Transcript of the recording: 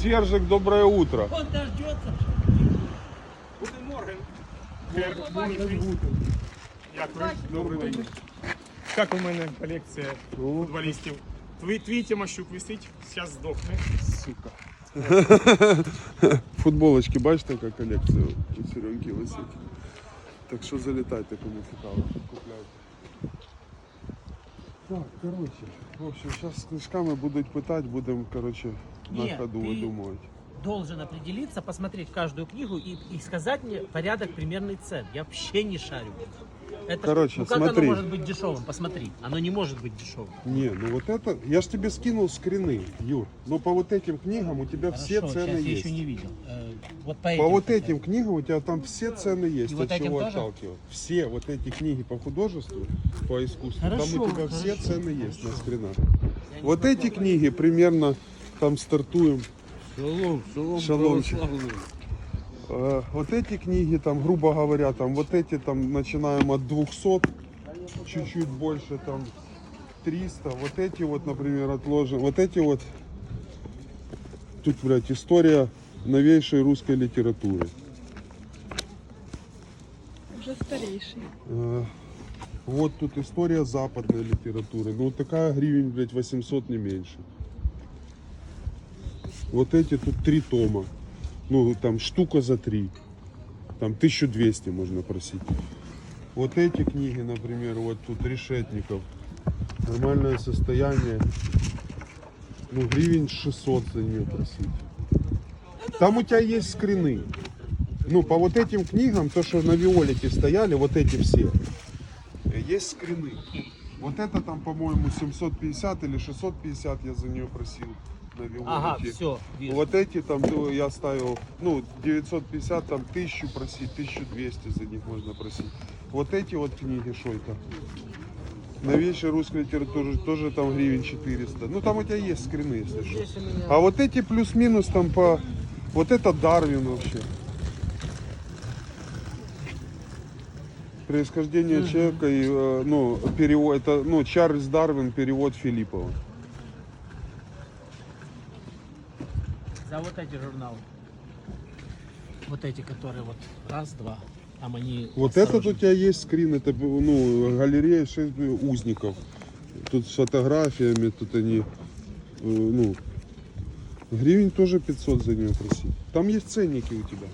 Сержик, доброе утро. Он дождется. Гутен Морген. Дякую. Добрий день. Так у мене колекція футболістів. Твій, твій Тимощук висить, зараз здохне. Сука. Футболочки, бачите, яка колекція у Сереньки висить. Так що залітайте, кому цікаво, купляйте. Так, коротше, в общем, зараз з книжками будуть питати, будемо, коротше, на Ні, ходу видумувати. Должен определиться, посмотреть каждую книгу и, и сказать мне порядок примерный цен. Я вообще не шарю. Это, Короче, ну как смотри. оно может быть дешевым? Посмотри. Оно не может быть дешевым. Не, ну вот это, я ж тебе скинул скрины, Юр. Но по вот этим книгам у тебя все Хорошо, цены сейчас я есть. еще не видел. Э, вот по, По этим вот хотя этим книгам у тебя там все цены есть, И от вот этим чего тоже? отталкивать. Все вот эти книги по художеству, по искусству, там Хорошо, у тебя все хорошо, цены есть на скринах. Вот эти книги примерно там стартуем. Шалом, шалом, Шаломчик. православный. Э, вот эти книги, там, грубо говоря, там вот эти там начинаем от 200, чуть-чуть больше, там 300. Вот эти вот, например, отложим. Вот эти вот, тут, блядь, история новейшей русской литературы. Вже старіший. Э, Вот тут история западной литературы. Ну, вот такая гривен, блядь, 800 не меньше. Вот эти тут три тома. Ну, там штука за три. Там 1200 можно просить. Вот эти книги, например, вот тут Решетников. Нормальное состояние. Ну, гривен 600 за нее просить. Там у тебя есть скрины. Ну, по вот этим книгам, то, что на Виолете стояли, вот эти все, есть скрины. Вот это там, по-моему, 750 или 650 я за нее просил на. Ага, все, вижу. Вот эти там я ставил, ну, 950, там 1000 просить, 1200 за них можно просить. Вот эти вот книги, что это? Новейшей русской литературы тоже там гривен 400. Ну, там у тебя есть скрины, если что. А вот эти плюс-минус там по... Вот это Дарвин вообще. Происхождение человека и, э, ну, перевод, это, ну, Чарльз Дарвин, перевод Филиппова. За вот эти журналы. Вот эти, которые вот раз, два. Там они Вот этот у тебя есть скрин, это, ну, галерея 6 узников. Тут с фотографиями, тут они, э, ну, гривен тоже 500 за нее просить. Там есть ценники у тебя.